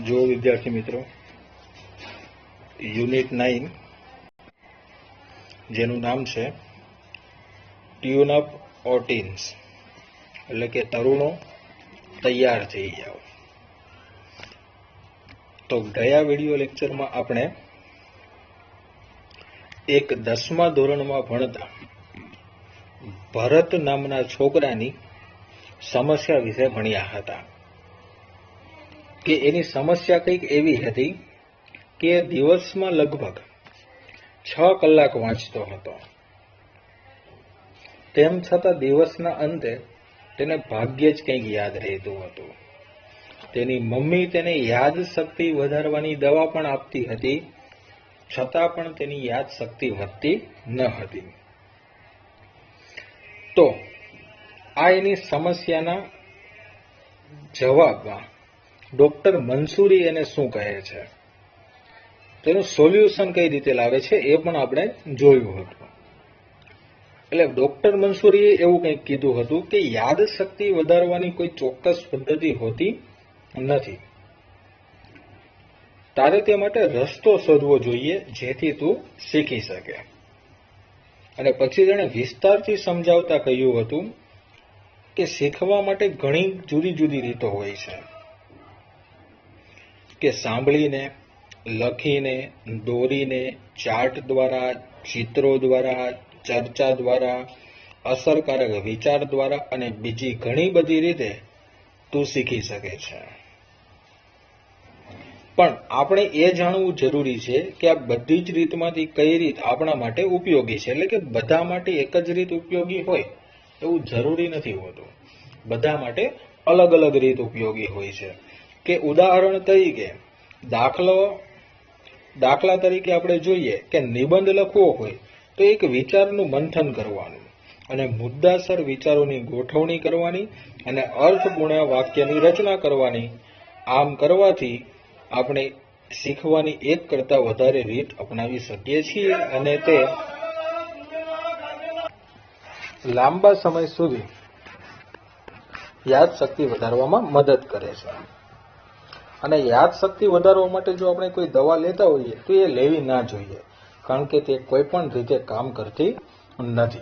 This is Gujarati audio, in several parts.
જો વિદ્યાર્થી મિત્રો, યુનિટ નાઇન, જેનું નામ છે ટ્યુન અપ ઓટીન્સ, એટલે કે તરુણો તૈયાર થઈ જાઓ. તો ગયા વીડિયો લેક્ચરમાં આપણે એક દસમા ધોરણમાં ભણતા ભરત નામના છોકરાની સમસ્યા વિશે ભણ્યા હતા. કે એની સમસ્યા કંઈક એવી હતી કે દિવસમાં લગભગ છ કલાક વાંચતો હતો. તેમ છતાં દિવસના અંતે તેને ભાગ્યે જ કંઈક યાદ રહેતું હતું. તેની મમ્મી તેને યાદ શક્તિ વધારવાની દવા પણ આપતી હતી, છતાં પણ તેની યાદ શક્તિ વધતી ન હતી. તો આ એની સમસ્યાના જવાબમાં ડોક્ટર મંસૂરી એને શું કહે છે? તેનું સોલ્યુશન કઈ રીતે લાવે છે એ પણ આપણે જોયું હતું. એટલે ડોક્ટર મંસૂરીએ એવું કંઈક કીધું હતું કે યાદ શક્તિ વધારવાની કોઈ ચોક્કસ પદ્ધતિ હોતી નથી. તારે તે માટે રસ્તો શોધવો જોઈએ જેથી તું શીખી શકે. અને પછી તેણે વિસ્તારથી સમજાવતા કહ્યું હતું કે શીખવા માટે ઘણી જુદી જુદી રીતો હોય છે. કે સાંભળીને, લખીને, દોરીને, ચાર્ટ દ્વારા, ચિત્રો દ્વારા, ચર્ચા દ્વારા, અસરકારક વિચાર દ્વારા અને બીજી ઘણી બધી રીતે તું શીખી શકે છે. પણ આપણે એ જાણવું જરૂરી છે કે આ બધી જ રીતમાંથી કઈ રીત આપણા માટે ઉપયોગી છે? એટલે કે બધા માટે એક જ રીત ઉપયોગી હોય એવું જરૂરી નથી હોતું. બધા માટે અલગ અલગ રીત ઉપયોગી હોય છે. કે ઉદાહરણ તરીકે દાખલો, દાખલા તરીકે આપણે જોઈએ કે નિબંધ લખવો હોય તો એક વિચારનું મંથન કરવાનું અને મુદ્દાસર વિચારોની ગોઠવણી કરવાની અને અર્થપૂર્ણ વાક્યની રચના કરવાની. આમ કરવાથી આપણે શીખવાની એક કરતા વધારે રીત અપનાવી શકીએ છીએ અને તે લાંબા સમય સુધી યાદશક્તિ વધારવામાં મદદ કરે છે. અને યાદશક્તિ વધારવા માટે જો આપણે કોઈ દવા લેતા હોઈએ, તો એ લેવી ના જોઈએ, કારણ કે તે કોઈ પણ રીતે કામ કરતી નથી.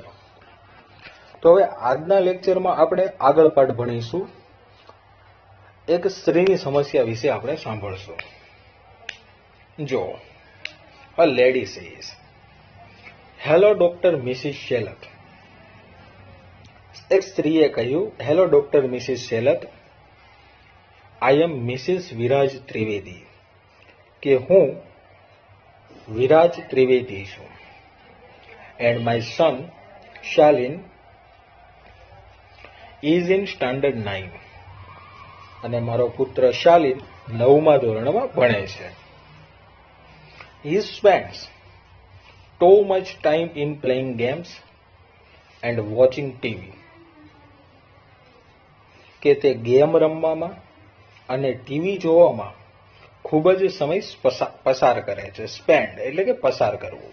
તો હવે આજના લેક્ચરમાં આપણે આગળ પાઠ ભણીશું. એક સ્ત્રીની સમસ્યા વિશે આપણે સાંભળશું. જો a lady says hello doctor Mrs Shelke એક સ્ત્રીએ કહ્યું hello doctor Mrs Shelke I am Mrs Viraj Trivedi કે હું વિરાજ ત્રિવેદી છું. And my son Shalin is in standard nine અને મારો પુત્ર શાલિન નવમા ધોરણમાં ભણે છે. He spends too much time in playing games and watching TV કે તે ગેમ રમવામાં અને ટીવી જોવામાં ખૂબ જ સમય પસાર કરે છે સ્પેન્ડ એટલે કે પસાર કરવું.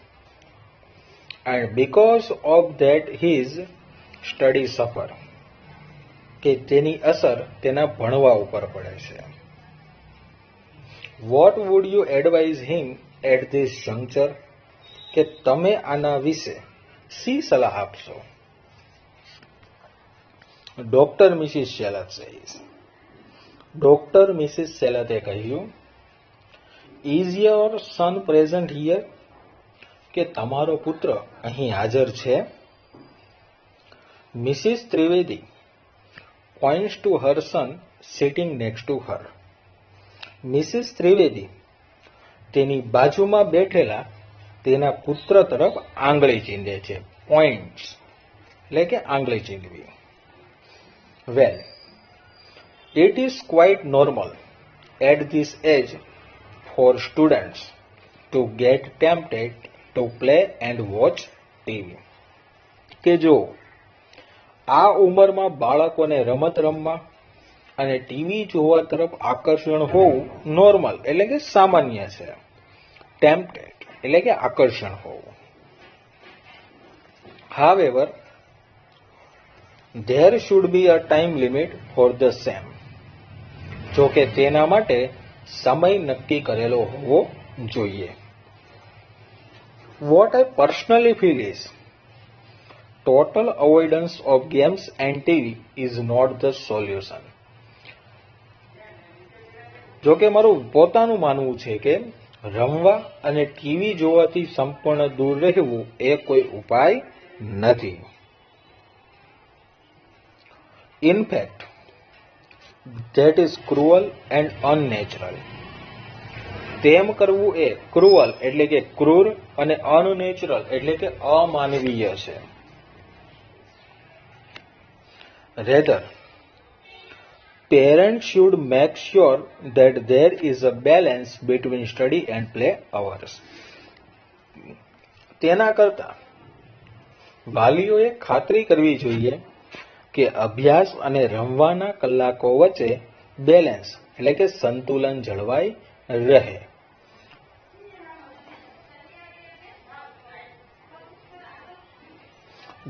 And because of that his study suffer કે તેની અસર તેના ભણવા ઉપર પડે છે. What would you advise him at this juncture કે તમે આના વિશે સી સલાહ આપશો? ડોક્ટર મિસિસ શેલત સહીશ ડોક્ટર મિસિસ સેલતે કહ્યું is your son present here કે તમારો પુત્ર અહીં હાજર છે? Mrs Trivedi points to her son sitting next to her Mrs Trivedi તેની બાજુમાં બેઠેલા તેના પુત્ર તરફ આંગળી ચીંધે છે. પોઇન્ટ્સ એટલે કે આંગળી ચીંધવી. વેલ It is quite normal at this age for students to get tempted to play and watch TV. કે જો આ ઉંમરમાં બાળકોને રમત રમવા અને ટીવી જોવા તરફ આકર્ષણ હોવું નોર્મલ એટલે કે સામાન્ય છે ટેમ્પટેડ એટલે કે આકર્ષણ હોવું However, there should be a time limit for the same. જો કે તેના માટે સમય નક્કી કરેલો હોવો જોઈએ. What I personally feel is total avoidance of games and TV is not the solution જો કે મારું પોતાનું માનવું છે કે રમવા અને ટીવી જોવાથી સંપૂર્ણ દૂર રહેવું એ કોઈ ઉપાય નથી. In fact that is cruel and unnatural તેમ કરવું એ ક્રુઅલ એટલે કે ક્રૂર અને અનનેચરલ એટલે કે અમાનવીય છે. Rather parent should make sure that there is a balance between study and play hours તેના કરતા વાલીઓએ ખાતરી કરવી જોઈએ કે અભ્યાસ અને રમવાના કલાકો વચ્ચે બેલેન્સ એટલે કે સંતુલન જળવાઈ રહે.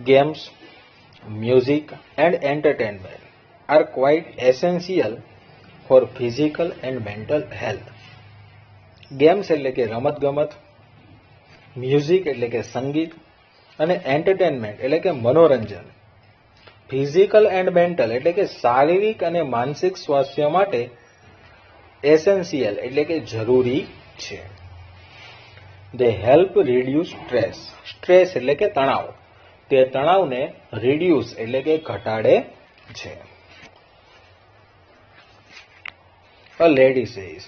games music and entertainment are quite essential for physical and mental health games એટલે કે રમત ગમત મ્યુઝિક એટલે કે સંગીત અને એન્ટરટેનમેન્ટ એટલે કે મનોરંજન. ફિઝિકલ એન્ડ મેન્ટલ એટલે કે શારીરિક અને માનસિક સ્વાસ્થ્ય માટે એસેન્શિયલ એટલે કે જરૂરી છે. They help reduce stress stress એટલે કે તણાવ. તે તણાવને રિડ્યુસ એટલે કે ઘટાડે છે. A lady says,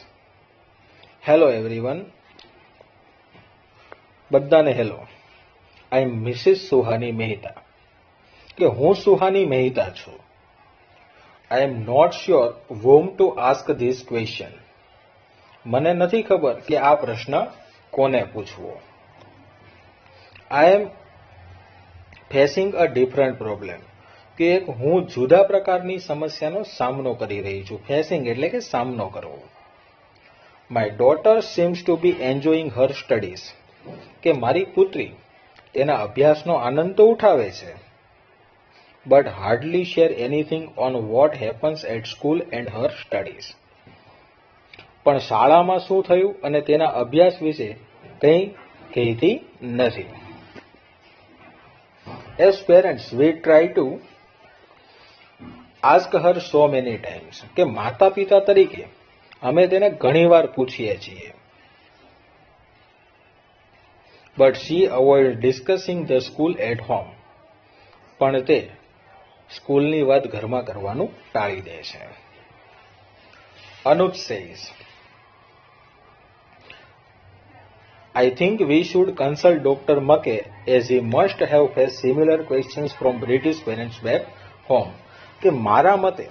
everyone everyone. બધાને hello I am Mrs Suhani Mehta કે હું સુહાની મહેતા છું. I am not sure whom to ask this question મને નથી ખબર કે આ પ્રશ્ન કોને પૂછવો. I am facing a different problem કે એક હું જુદા પ્રકારની સમસ્યાનો સામનો કરી રહી છું. ફેસિંગ એટલે કે સામનો કરવો. My daughter seems to be enjoying her studies કે મારી પુત્રી તેના અભ્યાસનો આનંદ તો ઉઠાવે છે. But hardly share anything on what happens at school and her studies પણ શાળામાં શું થયું અને તેના અભ્યાસ વિશે કંઈ કહેતી નથી. As parents we try to ask her so many times કે માતા પિતા તરીકે અમે તેને ઘણીવાર પૂછીએ છીએ. But she avoid discussing the school at home પણ તે સ્કૂલની વાત ઘરમાં કરવાનું ટાળી દે છે Anuj says I think we should consult Dr. Mackay as he must have faced similar questions from British parents back home. કે મારા મતે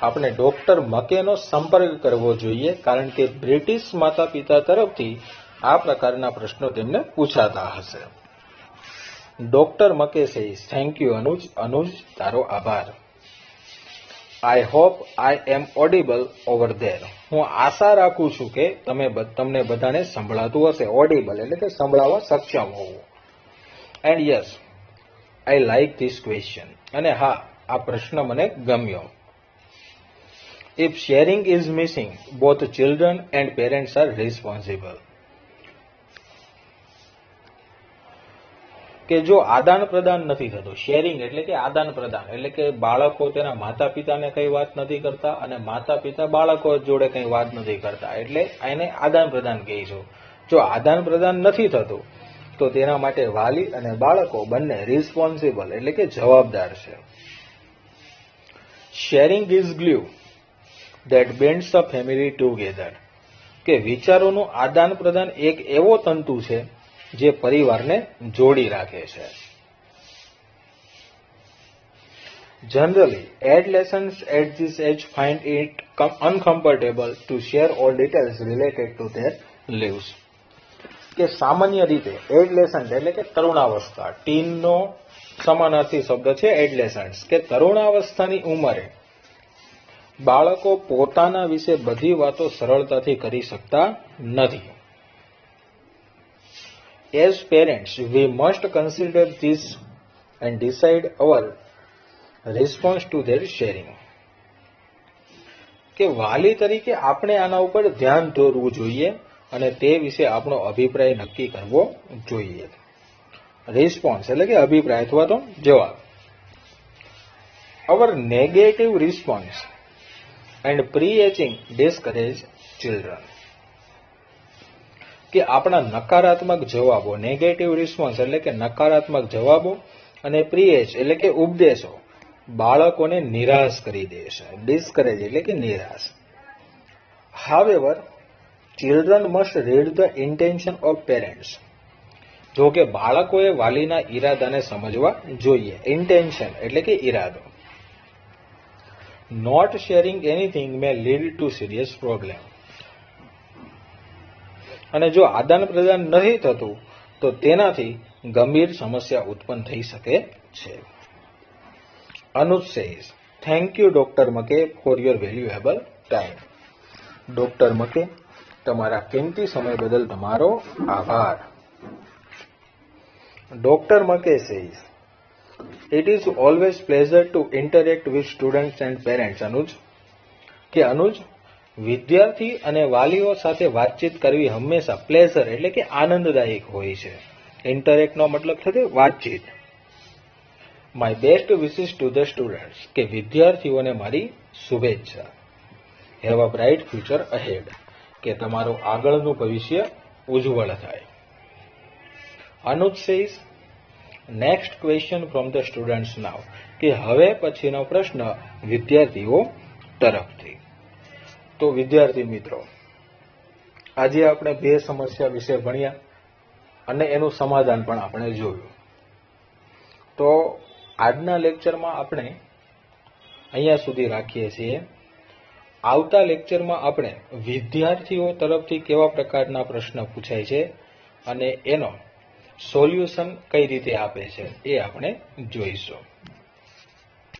આપણે ડોક્ટર મકેનો સંપર્ક કરવો જોઈએ કારણ કે બ્રિટિશ માતા પિતા તરફથી આ પ્રકારના પ્રશ્નો તેમને પૂછાતા હશે ડોક્ટર મકેશ સે થેન્ક યુ અનુજ અનુજ તારો આભાર. I hope I am audible over there હું આશા રાખું છું કે તમે તમને બધાને સંભળાતું હશે. ઓડિબલ એટલે કે સંભળાવવા સક્ષમ હોવું. And yes I like this question અને હા, આ પ્રશ્ન મને ગમ્યો. If sharing is missing both children and parents are responsible કે જો આદાન પ્રદાન નથી થતું શેરિંગ એટલે કે આદાન પ્રદાન, એટલે કે બાળકો તેના માતા પિતાને કઈ વાત નથી કરતા અને માતા પિતા બાળકો જોડે કઈ વાત નથી કરતા. એટલે એને આદાન પ્રદાન કહીશું જો આદાન પ્રદાન નથી થતું, તો તેના માટે વાલી અને બાળકો બંને રિસ્પોન્સિબલ એટલે કે જવાબદાર છે. Sharing is glue that bands a family together કે વિચારોનું આદાન પ્રદાન એક એવો તંતુ છે જે પરિવારને જોડી રાખે છે. Generally, adolescents at this age find it com- uncomfortable to share all details related to their lives. કે સામાન્ય રીતે એડલેસન્ટ એટલે કે તરુણાવસ્થા ટીનનો સમાનાર્થી શબ્દ છે એડલેસન્ટ્સ કે તરુણાવસ્થાની ઉંમરે બાળકો પોતાના વિશે બધી વાતો સરળતાથી કરી શકતા નથી. As parents, we must consider this and decide our response to their sharing. કે વાલી તરીકે આપણે આના ઉપર ધ્યાન દોરવું જોઈએ અને તે વિશે આપણો અભિપ્રાય નક્કી કરવો જોઈએ. રિસ્પોન્સ એટલે કે અભિપ્રાય અથવા તો જવાબ. Our negative response and preaching discourage children કે આપણા નકારાત્મક જવાબો નેગેટિવ રિસ્પોન્સ એટલે કે નકારાત્મક જવાબો અને પ્રીએચ એટલે કે ઉપદેશો, બાળકોને નિરાશ કરી દે છે ડિસ્કરેજ એટલે કે નિરાશ. However children must read the intention of parents જો કે બાળકોએ વાલીના ઈરાદાને સમજવા જોઈએ ઇન્ટેન્શન એટલે કે ઈરાદો. Not sharing anything may lead to serious problem અને જો આદાન પ્રદાન નહીં થતું, તો તેનાથી ગંભીર સમસ્યા ઉત્પન્ન થઈ શકે છે. Anuj says thank you doctor મકે for your valuable time doctor મકે, તમારા કિંમતી સમય બદલ તમારો આભાર. Doctor મકે says it is always pleasure to interact with students and parents Anuj. કે અનુજ વિદ્યાર્થી અને વાલીઓ સાથે વાતચીત કરવી હંમેશા પ્લેઝર એટલે કે આનંદદાયક હોય છે. ઇન્ટરેક્ટનો મતલબ થશે વાતચીત. My best wishes to the students કે વિદ્યાર્થીઓને મારી શુભેચ્છા. Have a bright future ahead કે તમારું આગળનું ભવિષ્ય ઉજ્જવળ થાય. Anuj says next question from the students now કે હવે પછીનો પ્રશ્ન વિદ્યાર્થીઓ તરફથી. તો વિદ્યાર્થી મિત્રો, આજે આપણે બે સમસ્યા વિશે ભણ્યા અને એનું સમાધાન પણ આપણે જોયું. તો આજના લેક્ચરમાં આપણે અહીંયા સુધી રાખીએ છીએ. આવતા લેક્ચરમાં આપણે વિદ્યાર્થીઓ તરફથી કેવા પ્રકારના પ્રશ્ન પૂછાય છે અને એનો સોલ્યુશન કઈ રીતે આપે છે એ આપણે જોઈશું.